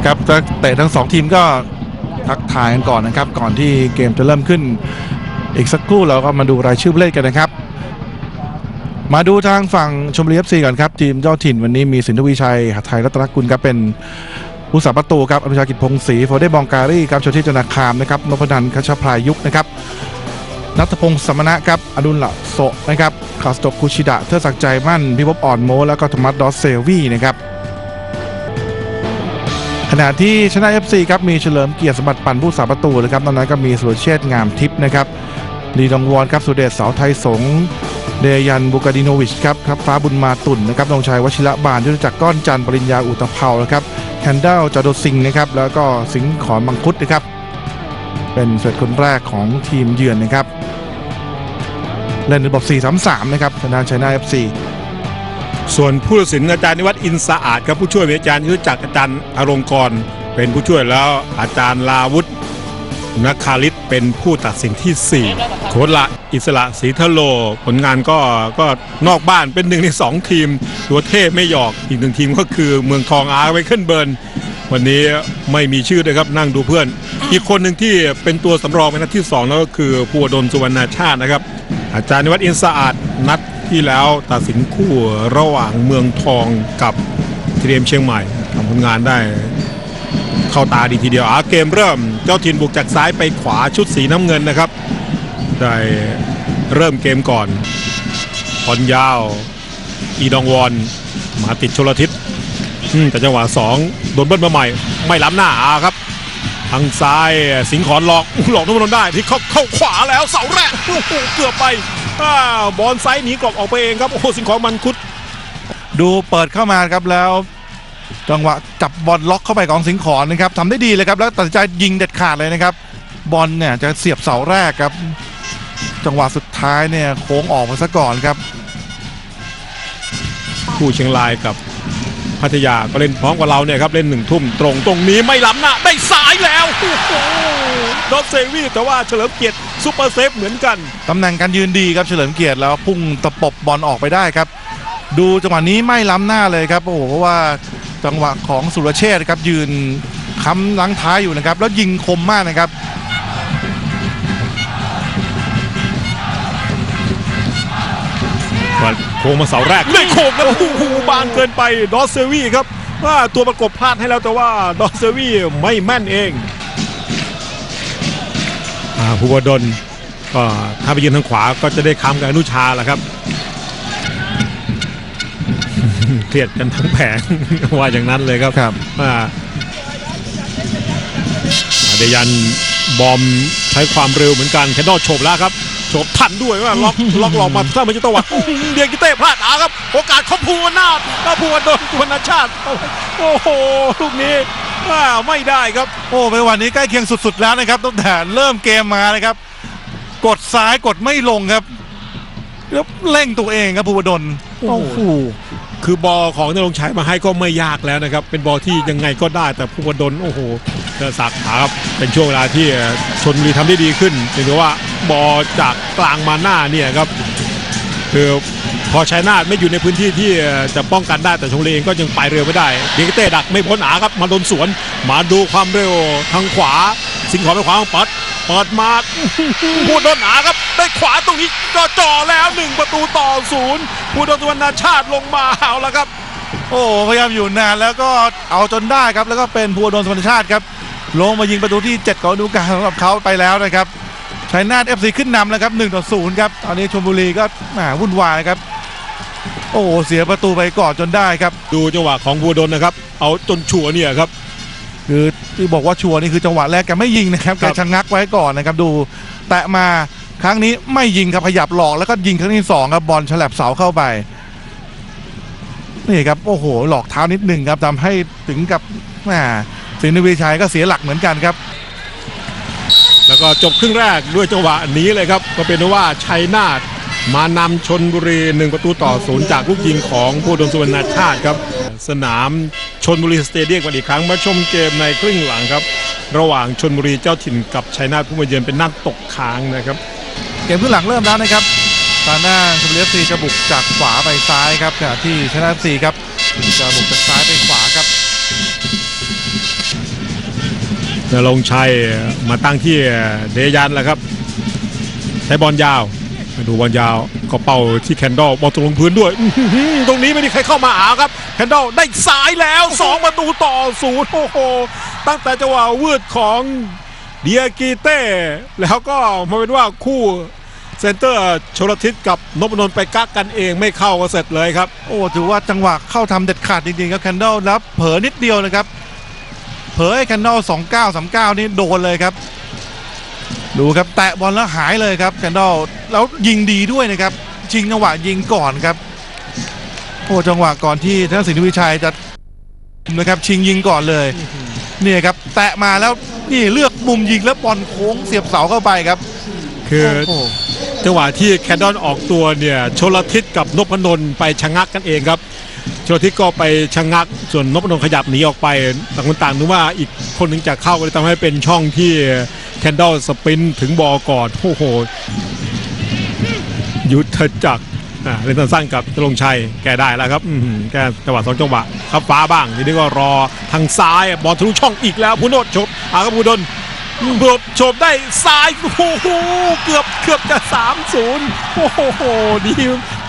นะครับเตะทั้งสองทีมก็ทักทายกันก่อนนะครับ ก่อนที่เกมจะเริ่มขึ้น อีกสักครู่เราก็มาดูรายชื่อผู้เล่นกันนะครับ มาดูทางฝั่งชมบุรีเอฟซีก่อนครับทีมเจ้าถิ่นวันนี้มีสินทวีชัยหัตถไทยรัตนกุลครับเป็นผู้สาประตูครับอนุชากิจพงศรีโฟเดบองการีครับชนทิจนาคามนะครับนพนันคัชพรายุกนะครับนัทพงศ์สมณะครับอดุลละโสนะครับคาสโตะคุชิดะเทอศักดิ์ใจมั่นพิภพอ่อนโม แล้วก็ธรรมัสดอสเซลวีนะครับ ขณะที่ชนะ FC ครับมีเฉลิมเกียรติสมบัติปั่นผู้สาประตูนะครับตอนนั้นก็มีสุรเชษงามทิพย์นะครับลีดองวอนครับสุเดชเสาไทยสงเดยันบุกาดิโนวิชครับครับฟ้าบุญมาตุ่นนะครับนงชัยวชิระบานยุทธจักรก้อนจันทร์ปริญญาอุตภเปานะครับแคนดัลจาโดซิงนะครับแล้วก็สิงขอนมังคุดนะครับเป็นเซตคนแรกของทีมเยือนนะครับเล่นในระบบ4-3-3 นะครับชนะชัยนา FC ส่วนผู้ตัดสินอาจารย์นิวัฒน์อินสะอาดครับผู้ช่วยอาจารย์ยุทธจักรอาจารย์อรงกร เป็นผู้ช่วยแล้วอาจารย์ลาวุฒินคาริตเป็นผู้ตัดสินที่ 4 โคละอิสระศรีทะโล ผลงานก็ก็นอกบ้านเป็นหนึ่งใน 2 ทีม ตัวเทพไม่หยอกอีกหนึ่งทีมก็คือเมืองทองอาร์ไวเคิลเบิร์น วันนี้ไม่มีชื่อเลยครับนั่งดูเพื่อน อีกคนหนึ่งที่เป็นตัวสำรองเป็นนัดที่2นั่นก็คือภูวดลสุวรรณชาตินะครับ อาจารย์นิวัฒน์อินสะอาดนัด ที่แล้วตัดสินคู่ระหว่างเมืองทองกับทีเรียมเชียงใหม่ทำผลงานได้ เข้าตาดีทีเดียวอาเกมเริ่ม เจ้าถิ่นบุกจากซ้ายไปขวาชุดสีน้ำเงินนะครับ ได้เริ่มเกมก่อนพรยาว อีดองวอนมาติดชลทิศแต่จังหวะ2โดนเบิ้ลมาใหม่ ไม่ล้ำหน้าอาครับ ทางซ้ายสิงห์ขอนหลอกหลอกทุกคนได้ที่เข้าเข้าขวาแล้วเสาแรกโอ้โหเกือบไปอ้าวบอลไซด์หนีกรอบออกไปเองครับโอ้โหสิงห์ขอนมันคุด ดูเปิดเข้ามาครับแล้ว จังหวะจับบอลล็อกเข้าไปของสิงห์ขอนนะครับทำได้ดีเลยครับแล้วตัดสินใจยิงเด็ดขาดเลยนะครับ บอลเนี่ยจะเสียบเสาแรกครับ จังหวะสุดท้ายเนี่ยโค้งออกมาซะก่อนครับ คู่เชียงรายกับ พัทยาก็เล่นพร้อมกับเราเนี่ยครับเล่นหนึ่งทุ่มตรงตรงนี้ไม่ล้ำหน้าได้สายแล้วดอทเซวีแต่ว่าเฉลิมเกียรติซูเปอร์เซฟเหมือนกันตำแหน่งการยืนดีครับเฉลิมเกียรติแล้วพุ่งตะปบบอลออกไปได้ครับ ดูจังหวะนี้ไม่ล้ำหน้าเลยครับโอ้โหเพราะว่าจังหวะของสุรเชษครับยืนค้ำลังท้ายอยู่นะครับ แล้วยิงคมมากนะครับ โค้งมาเสาแรกเลยโค้งแล้วโอ้โหบานเกินไปดอสเซวีครับว่าตัวประกบพลาดให้แล้วแต่ว่าดอสเซวีไม่แม่นเองอ่าภูวดลก็ถ้าไปยืนทางขวาก็จะได้ค้ำกับอนุชาแหละครับเครียดกันทั้งแผงว่าอย่างนั้นเลยครับครับว่าเดยันบอมใช้ความเร็วเหมือนกันแคนดอลโฉบแล้วครับ โฉบทันด้วยว่าล็อกล็อกหลอกมาสร้างมันจะตวัดเดียกิเต้พลาดอาครับ โอกาสของภูวนาถก็ภูวดลสุวนชาติ โอ้โหลูกนี้ว่าไม่ได้ครับ โอ้ไปวันนี้ใกล้เคียงสุดๆแล้วนะครับตั้งแต่เริ่มเกมมานะครับ กดซ้ายกดไม่ลงครับแล้วเร่งตัวเองครับภูวดลโอ้โห คือบอลของนรงชัยมาให้ก็ไม่ยากแล้วนะครับ เป็นบอลที่ยังไงก็ได้ แต่ภูวดลโอ้โหเจอสักขาครับเป็นช่วงเวลาที่ชนบุรีทำได้ดีขึ้นถึงว่าบอลจากกลางมาหน้าเนี่ยครับคือพอชัยนาทไม่อยู่ในพื้นที่ที่จะป้องกันได้แต่ชลบุรีเองก็ยังไปเร็วไม่ได้เดกเต้ดักไม่พ้นอาครับมาโดนสวนมาดูความเร็วทางขวา สิงห์ขอไปขวาของปัดเปิดมาพูดโดนหนาครับ ได้ขวาตรงนี้ก็จ่อแล้วหนึ่งประตูต่อศูนย์พูดโดนสุวรรณชาติลงมาเอาแล้วครับ โอ้พยายามอยู่นานแล้วก็เอาจนได้ครับ แล้วก็เป็นภูวดลสมรรถชาติครับ ลงมายิงประตูที่ 7 ของฤดูกาลสำหรับเขาไปแล้วนะครับชัยนาทเอฟซีขึ้นนำแล้วครับ1ต่อ0ครับตอนนี้ชลบุรีก็แหมวุ่นวายครับโอ้โหเสียประตูไปก่อนจนได้ครับ ดูจังหวะของบัวดลนะครับ เอาจนชัวร์เนี่ยครับ คือที่บอกว่าชัวร์นี่คือจังหวะแรกแกไม่ยิงนะครับคแกรับชะงักไว้ก่อนนะครับดู แตะมาครั้งนี้ไม่ยิงครับขยับหลอกแล้วก็ยิงครั้งที่สองครับบอลฉลับเสาเข้าไปนี่ครับโอ้โห หลอกเท้านิดหนึ่งครับทำให้ถึงกับแหมสินทวีชัยก็เสียหลักเหมือนกันครับ แล้วก็จบครึ่งแรกด้วยจังหวะนี้เลยครับ ก็เป็นว่าชัยนาท มานำชนบุรีหนึ่งประตูต่อศูนย์จากลูกยิงของผู้ดนสุวรรณชาติครับ สนามชนบุรีสเตเดียมกันอีกครั้งมาชมเกมในครึ่งหลังครับ ระหว่างชนบุรีเจ้าถิ่นกับชัยนาทผู้มาเยือนเป็นนัดตกค้างนะครับ เกมครึ่งหลังเริ่มแล้วนะครับตอนหน้าชมบุรีเอฟซีจะบุกจากขวาไปซ้ายครับขณะที่ชนะเอฟซีครับจะบุกจากซ้ายไปขวาครับนรงค์ชัยมาตั้งที่เดยันแล้วครับใช้บอลยาว มาดูบอลยาวก็เป่าที่แคนดอลบอลตกลงพื้นด้วย ตรงนี้ไม่มีใครเข้ามาหาครับ แคนดอลได้สายแล้ว 2 ประตูต่อศูนย์โอ้โห ตั้งแต่จังหวะวืดของเดียกีเต้ แล้วก็มาเป็นว่าคู่เซนเตอร์ชลทิศกับนพนนท์ไปกักกันเองไม่เข้าก็เสร็จเลยครับ โอ้ถือว่าจังหวะเข้าทำเด็ดขาดจริงๆครับแคนดอลแล้วเผลอนิดเดียวนะครับ เผลอให้แคนดอล29 39นี่โดนเลยครับ ดูครับแตะบอลแล้วหายเลยครับแคนดอลแล้วยิงดีด้วยนะครับชิงจังหวะยิงก่อนครับโอ้จังหวะก่อนที่ธนสินวิชัยจะนะครับชิงยิงก่อนเลยนี่ครับแตะมาแล้วนี่เลือกมุมยิงแล้วบอลโค้งเสียบเสาเข้าไปครับ คืออจังหวะที่แคนดอนออกตัวเนี่ยชลทิศกับนพนนท์ไปชะงักกันเองครับชลทิศก็ไปชะงักส่วนนพนนท์ขยับหนีออกไปต่างคนต่างนึกว่าอีกคนหนึงจะเข้าก็เลยทำให้เป็นช่องที่ แคนดอลสปินถึงบอลก่อนโอ้โห ยุทธจักรอ่าเล่นสั้นกับตรงชัยแกได้แล้วครับแกจังหวะสองจังหวะครับฟ้าบ้างทีนี้ก็รอทางซ้ายบอลทะลุช่องอีกแล้วพุนโดชบอาครับพุนดนโดดชบได้ซ้ายโอ้โหเกือบเกือบจะ3-0โอ้โหดี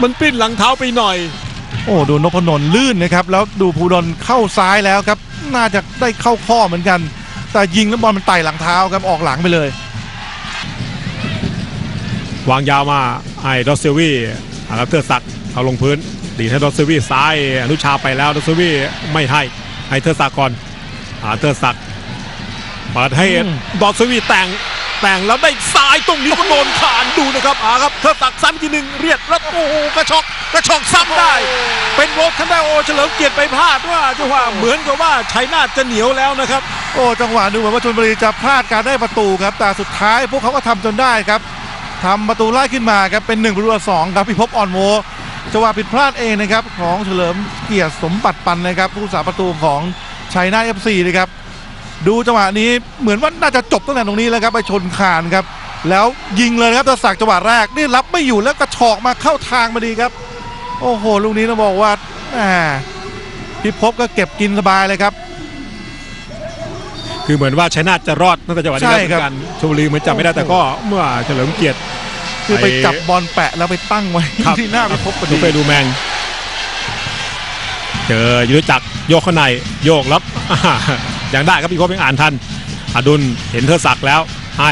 มันปิ้นหลังเท้าไปหน่อย โอ้ดูนพนนลื่นนะครับ แล้วดูภูดลเข้าซ้ายแล้วครับ น่าจะได้เข้าข้อเหมือนกัน แต่ยิงแล้วบอลมันไต่หลังเท้าครับออกหลังไปเลย วางยาวมาไอ้ดอสเซลวี่อาครับเทอร์ศักดิ์เอาลงพื้น ดีดให้ดอสเซลวี่ซ้ายอนุชาไปแล้วดอสเซลวี่ไม่ให้ให้เทอร์ศักดิ์ก่อนอาเทอร์ศักดิ์เปิดให้อืมดอสเซลวี่แต่งแต่งแล้วได้ซ้ายตรงนี้ก็โดนขานดูนะครับอาครับเทอร์ศักดิ์ซ้ำทีหนึ่งเรียดแล้วโอ้โหกระชอกกระชอกซ้ำได้ เป็นโรถคันได้โอเฉลิมเกียรติไปพลาดว่าจังหวะเหมือนกับว่าชัยนาทจะเหนียวแล้วนะครับ โอ้จังหวะดูเหมือนว่าชลบุรีจะพลาดการได้ประตูครับ แต่สุดท้ายพวกเขาก็ทำจนได้ครับทำประตูไล่ขึ้นมาครับเป็น1ประตูต่อสองครับพิภพอ่อนโมจังหวะผิดพลาดเองนะครับของเฉลิมเกียรติสมบัติปันนะครับ ผู้สาประตูของชัยนาทเอฟซีนะครับดูจังหวะนี้เหมือนว่าน่าจะจบตั้งแต่ตรงนี้แล้วครับไปชนคานครับ แล้วยิงเลยครับตะสักจังหวะแรกนี่รับไม่อยู่แล้วกระชอกมาเข้าทางมาดีครับ โอ้โหลูกนี้ต้องบอกว่าพิภพก็เก็บกินสบายเลยครับ คือเหมือนว่าชัยนาทจะรอดตั้งแต่จังหวะนี้แล้วใช่เหมืครับอนกันชลบุรีเหมือนจะไม่ได้แต่ก็เมื่อเฉลิมเกียรติ คือไปไอ้จับบอลแปะแล้วไปตั้งไว้ครับ ที่หน้าพิภพพอดูดีไปดูแมง เจอยุทธจักรโยกเข้าในโยกแล้วยังได้ครับพี่โคบยังอ่านทันอดุลเห็นเทอศักดิ์แล้ว ให้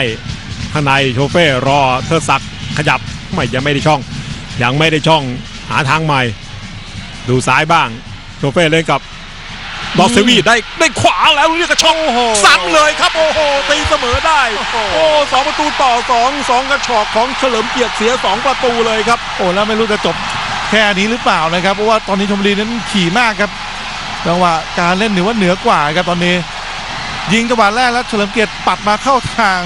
ข้างในโชเฟ่รอเทอศักดิ์ขยับไม่ยังไม่ได้ช่อง ยังไม่ได้ช่องหาทางใหม่ ดูซ้ายบ้าง โชเฟ่เล่นกับ ดอสเซวีได้ได้ขวาแล้วลูกนี่กระช่องซ้ำเลยครับโอ้โหตีเสมอได้ โอ้สองประตูต่อสองสองกระชอกของเฉลิมเกียรติเสียสองประตูเลยครับ โอ้แล้วไม่รู้จะจบแค่นี้หรือเปล่านะครับ เพราะว่าตอนนี้ชมบุรีนั้นขี่มากครับจังหวะการเล่นถือว่าเหนือกว่าครับตอนนี้ ยิงจังหวะแรกแล้วเฉลิมเกียรติปัดมาเข้าทาง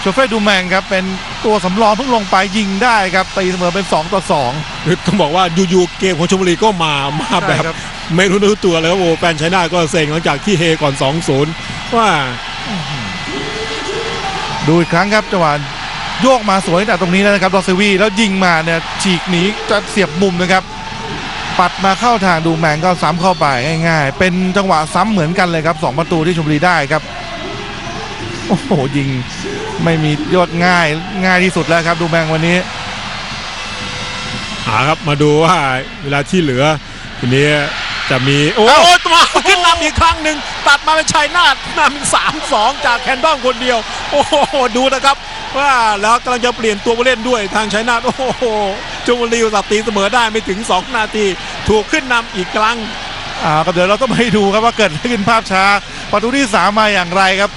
โชเฟอร์ดูแมงครับเป็นตัวสำรองเพิ่งลงไปยิงได้ครับตีเสมอเป็น 2 ต่อ2คือต้องบอกว่าอยู่ๆเกมของชมบุรีก็มามาแบใช่บครับ ไม่รู้เนื้อตัวเลยครับโอ้แฟนไชน่าก็เซ็งหลังจากที่เฮก่อน 2-0 ว่าดูอีกครั้งครับจังหวะโยกมาสวยแต่ตรงนี้แล้วนะครับดอสเซวีแล้วยิงมาเนี่ยฉีกหนีจะเสียบมุมนะครับ ปัดมาเข้าทางดูแมงก็ซ้ำเข้าไปง่าย ๆ เป็นจังหวะซ้ำเหมือนกันเลยครับสองประตูที่ชมบุรีได้ครับโอ้โหยิงไม่มียอดง่ายง่ายที่สุดแล้วครับดูแมงวันนี้หาครับมาดูว่าเวลาที่เหลือทีนี้ จะมีโอ้เอ้ายมาขึ้นนำอีกครั้งหนึ่งตัดมาเป็นชัยนาทนำสามสองจากแคนดอนคนเดียว โอ้โหดูนะครับ ว่าแล้วกำลังจะเปลี่ยนตัวผู้เล่นด้วยทางชัยนาทโอ้โหชมบุรีตัดตีเสมอได้ไม่ถึง 2 นาที ถูกขึ้นนำอีกครั้งอ่าก็เดี๋ยวเราต้องไปดูครับว่าเกิดอะไรขึ้นภาพช้า ประตูที่สามมาอย่างไรครับ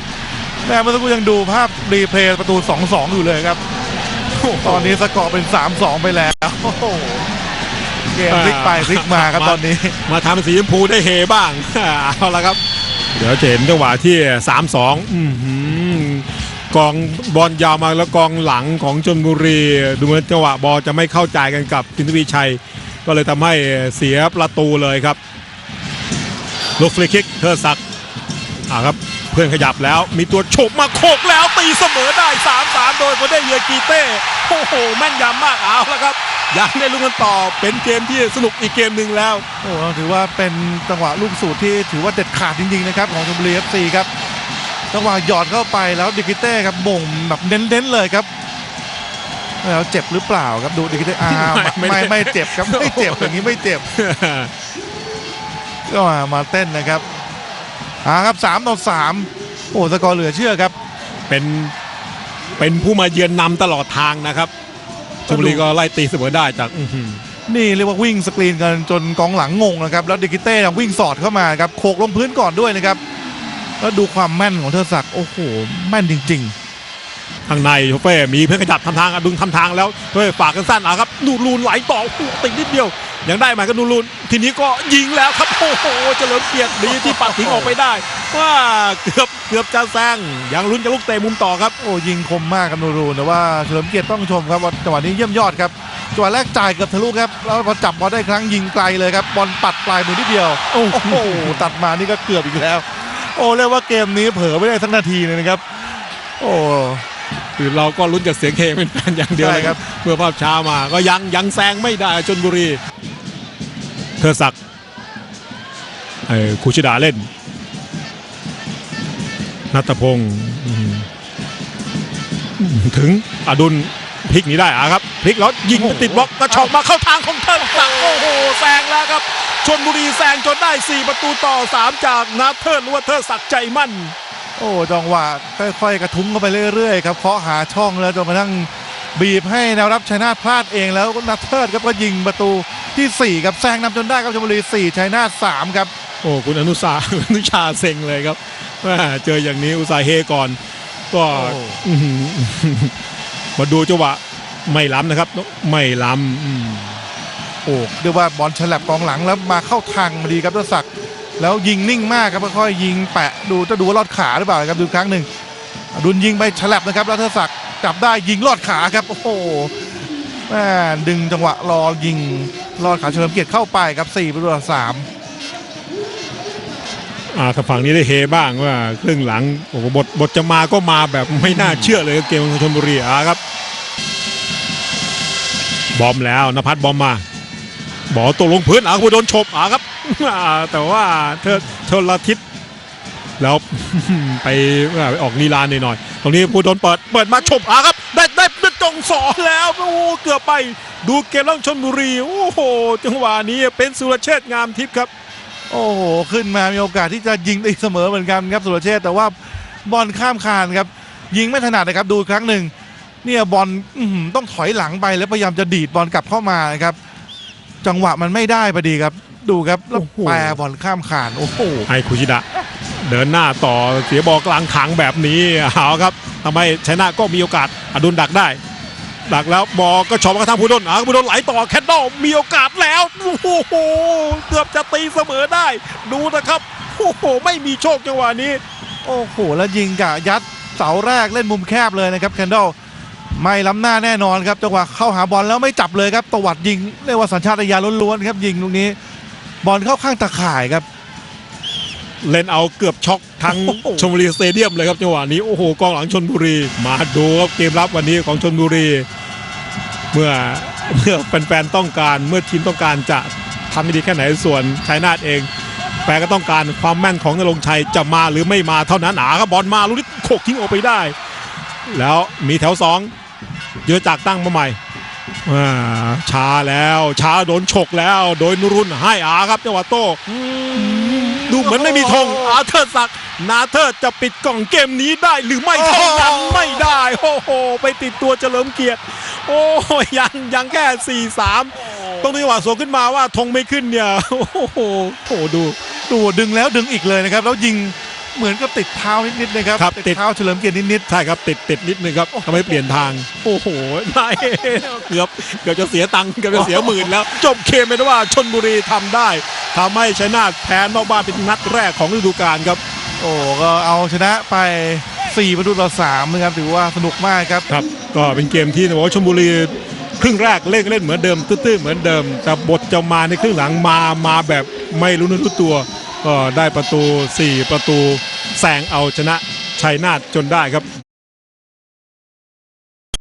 แม่เมื่อสักครู่ยังดูภาพรีเพลย์ประตู 2-2 อยู่เลยครับตอนนี้สกอร์เป็น 3-2 ไปแล้วโอ้โห เกมพลิกไปพลิกมาครับตอนนี้ มาทำสีชมพูได้เฮบ้างเอาละครับ เดี๋ยวจะเห็นจังหวะที่3-2อื้อหือกองบอลยาวมาแล้วกองหลังของชนบุรี ดูเหมือนจังหวะบอลจะไม่เข้าใจกันกับสินทวีชัย ก็เลยทำให้เสียประตูเลยครับลูกฟรีคิกเทอร์ศักดิ์อ่าครับเพื่อนขยับแล้วมีตัวโฉบมาโขกแล้วตีเสมอได้3-3โดยโคเดเยกีเต้โอ้โหแม่นยำมากเอาละครับ ยังได้ลุ้นกันต่อเป็นเกมที่สนุกอีกเกมหนึ่งแล้ว โอ้โหถือว่าเป็นจังหวะลูกสูตรที่ถือว่าเด็ดขาดจริงๆนะครับของชมบุรีเอฟซีครับจังหวะหยอดเข้าไปแล้วดิกิเต้ครับบ่งแบบเน้นๆเลยครับ แล้วเจ็บหรือเปล่าครับดูดิกิเต้อ้าวไม่ไม่ไม่ไม่เจ็บครับไม่เจ็บอย่างนี้ไม่เจ็บก็มามาเต้นนะครับอ่าครับ3ต่อ3โอ้สกอร์เหลือเชื่อครับ เป็นเป็นผู้มาเยือนนำตลอดทางนะครับ ชลบุรีก็ไล่ตีเสมอได้จากอื้อหือ นี่เรียกว่าวิ่งสกรีนกันจนกองหลังงงนะครับ แล้วดิกิเต้วิ่งสอดเข้ามาครับโขกลงพื้นก่อนด้วยนะครับ แล้วดูความแม่นของเทอศักดิ์โอ้โห แม่นจริง ข้างในโชเฟ่มีเพื่อนขยับทำทางอดุงทำทางแล้วเฮ้ยฝากกันสั้นอะครับนูรูนไหลต่อโอ้โหติดนิดเดียว ยังได้ไหมก็นูรูนทีนี้ก็ยิงแล้วครับโอ้โหเฉลิมเกียรติดีที่ปัดทิ้งออกไปได้ ว่าเกือบเกือบจะแซงยังลุ้นจะลูกเตะมุมต่อครับๆโอ้ยิงคมมากครับนูรูนแต่ว่าเฉลิมเกียรติต้องชมครับว่าจังหวะนี้เยี่ยมยอดครับจังหวะแรกจ่ายเกือบทะลุครับแล้วพอจับบอลได้ครั้งยิงไกลเลยครับบอลปัดปลายมือนิดเดียวโอ้โอ้โหตัดมานี่ก็เกือบอีกแล้ว โอ้เรียกว่าเกมนี้เผลอไม่ได้สักนาทีเลยนะครับ โอ้คือเราก็ลุ้นกับเสียงเคเป็นแฟนอย่างเดียวใช่เลยคครัรับบเมื่อภาพช้ามาก็ยังยังแซงไม่ได้ชนบุรี เธอศักดิ์เอ่อคูชิดาเล่น นัตพงศ์อื้อหือถึงอดุลพลิกหนี้ได้อะครับพลิกแล้วยิงติดบล็อกกระชอกมาเข้าทางของเทิดศักดิ์โอ้โหแซงแล้วครับชนบุรีแซงจนได้ 4 ประตูต่อ 3 จากนาเทิดหรือว่าเทิดศักดิ์ใจมั่น โอ้จังหวะค่อยๆกระทุ้งเข้าไปเรื่อยๆครับเคาะหาช่องแล้วจนกระทั่งบีบให้แนวรับชัยนาทพลาดเองแล้วนัทเทิดครับก็ยิงประตูที่ 4 ครับแซงนำจนได้ครับชลบุรี 4ชัยนาท3ครับโอ้คุณอนุสาอนุชาเซ็งเลยครับแม่ เจออย่างนี้อุตสาห์เฮก่อน ก็โอ้อื้อหือมาดูจังหวะไม่ล้ำนะครับ ไม่ล้ำอืมโอ้เรียกว่าบอลฉลับกองหลังแล้วมาเข้าทางพอดีครับทศศักดิ์แล้วยิงนิ่งมากครับค่อยๆยิงแปะดูจะดูว่าลอดขาหรือเปล่าครับดูอีกครั้งหนึ่งอดุลยิงไปฉลับนะครับแล้วทศศักดิ์จับได้ยิงลอดขาครับ โอ้โหแม่ดึงจังหวะรอยิงลอดขาเฉลิมเกียรติเข้าไปครับ4ประตูต่อ3 อ่าทางฝั่งนี้ได้เฮบ้างว่าครึ่งหลังโอ้โหบทบทจะมาก็มาแบบไม่น่าเชื่อเลยเกมของชนบุรีอะครับ บอมแล้วนภัสบอมมาบอลตกลงพื้นอะคุณโดนฉบอะครับแต่ว่าเธอชนละทิศแล้วไปอ่าไปออกลีลาหน่อยๆตรงนี้ผู้โดนเปิดเปิดมาฉบอะครับได้ได้ได้จงสอแล้วโอ้เกือบไปดูเกมล่องชนบุรี โอ้โห จังหวะนี้เป็นสุรเชษงามทิพย์ครับ โอ้โหขึ้นมามีโอกาสที่จะยิงได้เสมอเหมือนกันครับสุรเชษฐ์แต่ว่าบอลข้ามคานครับ ยิงไม่ถนัดนะครับดูอีกครั้งหนึ่งเนี่ยบอลอื้อหือต้องถอยหลังไปแล้วพยายามจะดีดบอลกลับเข้ามานะครับ จังหวะมันไม่ได้พอดีครับ ดูครับแล้วโอ้โหแปรบอลข้ามคานโอ้โหให้คุชิดะ เดินหน้าต่อเสียบอลกลางถังแบบนี้เอาครับทำให้ชนะก็มีโอกาสอดุลดักได้ ดักแล้วบอลก็ชอบกระทั่งผู้ดนอะผู้ดนไหลต่อแคนดอลมีโอกาสแล้วโอ้โหเกือบจะตีเสมอได้ ดูนะครับโอ้โหไม่มีโชคจังหวะนี้ โอ้โหแล้วยิงกะยัดเสาแรกเล่นมุมแคบเลยนะครับแคนดอลไม่ล้ำหน้าแน่นอนครับจังหวะเข้าหาบอลแล้วไม่จับเลยครับตวัดยิงเรียกว่าสัญชาตญาณล้วนๆครับยิงลูกนี้ บอลเข้าข้างตะข่ายครับ เล่นเอาเกือบช็อกทั้งโอ้โหชลบุรีสเตเดียมเลยครับจังหวะนี้โอ้โหกองหลังชนบุรี มาดูครับเกมรับวันนี้ของชนบุรี เมื่อเมื่อแฟนๆต้องการเมื่อทีมต้องการจะทำให้ดีแค่ไหนส่วนชัยนาทเองแฟนก็ต้องการความแม่นของนรงชัยจะมาหรือไม่มาเท่านั้นหนาครับบอลมาลูกนี้โขกทิ้งออกไปได้ แล้วมีแถวสองเยอะจากตั้งมาใหม่อาช้าแล้วช้าโดนฉกแล้ว โดยนุรุนให้อาครับจังหวะโต้ดูเหมือนไม่มีธงอาเทิดศักดิ์นาเทิดจะปิดกล่องเกมนี้ได้หรือไม่เท่านั้นไม่ได้โอ้โหไปติดตัวเฉลิมเกียรติ โอ้ยยังยังแค่ 4 3 ต้องดูจังหวะสวนขึ้นมาว่าธงไม่ขึ้นเนี่ย โอ้โหโอ้โหดูดูดึงแล้วดึงอีกเลยนะครับ แล้วยิงเหมือนกับติดเท้านิดๆนะครับครับติติดดเท้าเฉลิมเกียรตินิดใช่ครับติดติดนิดนึงครับทำให้เปลี่ยนทาง โอ้โหได้เกือบเกือบจะเสียตังค์เกือบจะเสียหมื่นแล้ว จบเกมไปด้วยว่าชนบุรีทำได้ทำให้ชัยนาทแพ้นอกบ้านเป็นนัดแรกของฤดูกาลครับ ๆโอ้ก็เอาชนะไป 4 ประตูต่อ3นะครับถือว่าสนุกมากครับ ครับ ก็เป็นเกมที่บอกว่าชลบุรีครึ่งแรกเล่นเล่นเหมือนเดิมตื้อๆเหมือนเดิม แต่บทจะมาในครึ่งหลังมามาแบบไม่รู้นึกรู้ตัวก็ได้ประตู 4 ประตูแซงเอาชนะชัยนาทจนได้ครับ